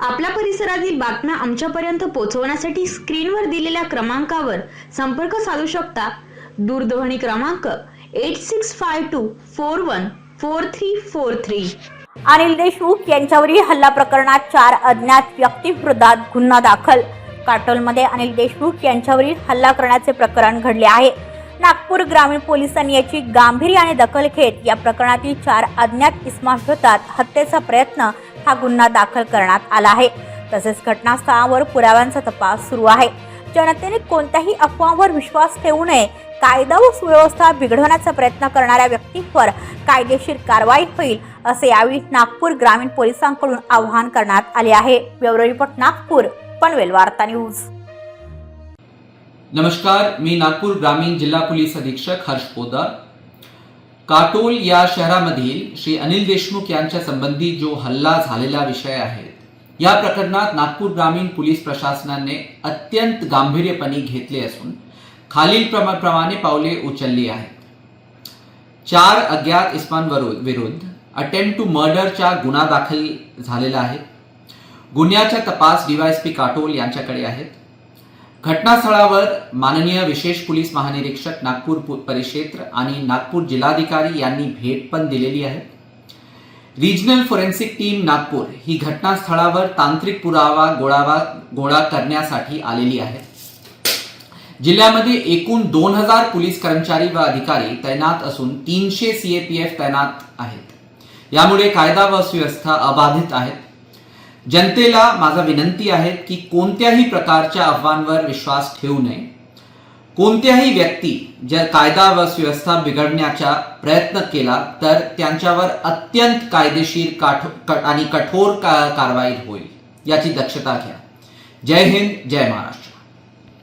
आपल्या परिसरातील बातम्या आमच्यापर्यंत पोहोचवण्यासाठी स्क्रीनवर दिलेल्या क्रमांकावर संपर्क साधू शकता. दूरध्वनी क्रमांक eight six five two four one four three four three. Anil Deshmukh यांच्यावरील हल्ला प्रकरणात चार अज्ञात व्यक्तीविरोधात गुन्हा दाखल. काटोलमध्ये अनिल देशमुख यांच्यावरील हल्ला करण्याचे प्रकरण घडले आहे. नागपूर ग्रामीण पोलिसांनी याची गांभीर्याने दखल घेत या प्रकरणातील चार अज्ञात इस्माविरोधात हत्येचा प्रयत्न हा गुन्हा दाखल करण्यात आला आहे. तसेच घटनास्थळावर पुराव्यांचा तपास सुरू आहे. जनतेने कोणत्याही अफवांवर विश्वास ठेवू नये. कायदा व सुव्यवस्था बिघडवण्याचा प्रयत्न करणाऱ्या व्यक्तींवर कायदेशीर कारवाई होईल असे यावेळी नागपूर ग्रामीण पोलिसांकडून आवाहन करण्यात आले आहे. ब्युरो रिपोर्ट नागपूर पनवेल वार्ता न्यूज. नमस्कार मी नागपूर ग्रामीण जिल्हा पोलीस अधीक्षक हर्ष पोदार. काटोल या शहरामधील श्री अनिल देशमुख यांच्या संबंधी जो हल्ला झालेला विषय आहे या प्रकरणात नागपूर ग्रामीण पोलीस प्रशासनाने अत्यंत गांभीर्यपणे घेतले असून खालील प्रमा- प्रमाणे पावले उचलली आहेत. चार अज्ञात विरुद्ध अटेम्प्ट टू मर्डरचा गुन्हा दाखल झालेला आहे. गुन्ह्याचा तपास डीवायएसपी काटोल यांच्याकडे आहेत. घटनास्थळावर माननीय विशेष पोलीस महानिरीक्षक नागपूर पु- परिक्षेत्र आणि नागपूर जिल्हाधिकारी यांनी भेट पण दिलेली आहे. रिजनल फोरेन्सिक टीम नागपूर ही घटनास्थळावर तांत्रिक पुरावा गोळावा गोळा करण्यासाठी आलेली आहे. जिल्ह्यामध्ये एकूण दोन हजार पोलीस कर्मचारी व अधिकारी तैनात असून तीनशे सीएपीएफ तैनात आहेत. यामुळे कायदा व सुव्यवस्था अबाधित आहेत. जनतेला माझा विनंती आहे की कोणत्याही प्रकारच्या अफवांवर विश्वास ठेवू नये. कोणत्याही व्यक्ती जर कायदा व सुव्यवस्था बिघडण्याचा प्रयत्न केला तर त्यांच्यावर अत्यंत कायदेशीर काठो क- आणि कठोर का- कारवाई होईल याची दक्षता घ्या. जय हिंद जय महाराष्ट्र.